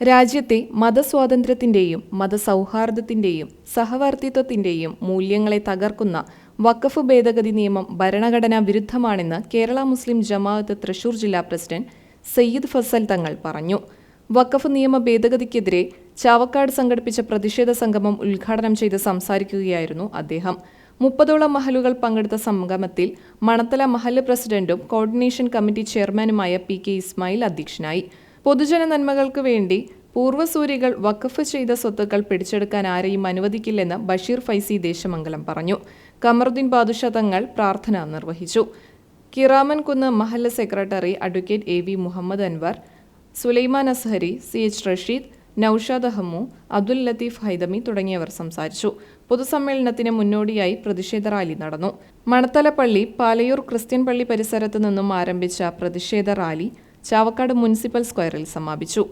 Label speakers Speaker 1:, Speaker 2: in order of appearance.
Speaker 1: രാജ്യത്തെ മതസ്വാതന്ത്ര്യത്തിന്റെയും മതസൗഹാർദ്ദത്തിന്റെയും സഹവർത്തിത്വത്തിന്റെയും മൂല്യങ്ങളെ തകർക്കുന്ന വഖഫ് ഭേദഗതി നിയമം ഭരണഘടനാ വിരുദ്ധമാണെന്ന് കേരള മുസ്ലിം ജമാഅത്ത് തൃശൂർ ജില്ലാ പ്രസിഡന്റ് സയ്യിദ് ഫസൽ തങ്ങൾ പറഞ്ഞു. വഖഫ് നിയമ ഭേദഗതിക്കെതിരെ ചാവക്കാട് സംഘടിപ്പിച്ച പ്രതിഷേധ സംഗമം ഉദ്ഘാടനം ചെയ്ത് സംസാരിക്കുകയായിരുന്നു അദ്ദേഹം. മുപ്പതോളം മഹലുകൾ പങ്കെടുത്ത സംഗമത്തിൽ മണത്തല മഹൽ പ്രസിഡന്റും കോർഡിനേഷൻ കമ്മിറ്റി ചെയർമാനുമായ പി കെ ഇസ്മായിൽ അധ്യക്ഷനായി. പൊതുജന നന്മകൾക്ക് വേണ്ടി പൂർവസൂരികൾ വഖഫ് ചെയ്ത സ്വത്തുക്കൾ പിടിച്ചെടുക്കാൻ ആരെയും അനുവദിക്കില്ലെന്ന് ബഷീർ ഫൈസി ദേശമംഗലം പറഞ്ഞു. കമറുദ്ദീൻ ബാദുഷ തങ്ങൾ പ്രാർത്ഥന നിർവഹിച്ചു. Kiraman Kunnu Mahallu secretary advocate A V Muhammad Anwar Sulaiman Azhari C H Rasheed Noushad Ahammu Abdul Latheef Haidami തുടങ്ങിയവർ സംസാരിച്ചു. പൊതുസമ്മേളനത്തിന് മുന്നോടിയായി പ്രതിഷേധ റാലി നടന്നു. മണത്തലപ്പള്ളി പാലയൂർ ക്രിസ്ത്യൻ പള്ളി പരിസരത്ത് നിന്നും ആരംഭിച്ച പ്രതിഷേധ റാലി ചാവക്കാട് മുനിസിപ്പൽ സ്ക്വയറിൽ സമാപിച്ചു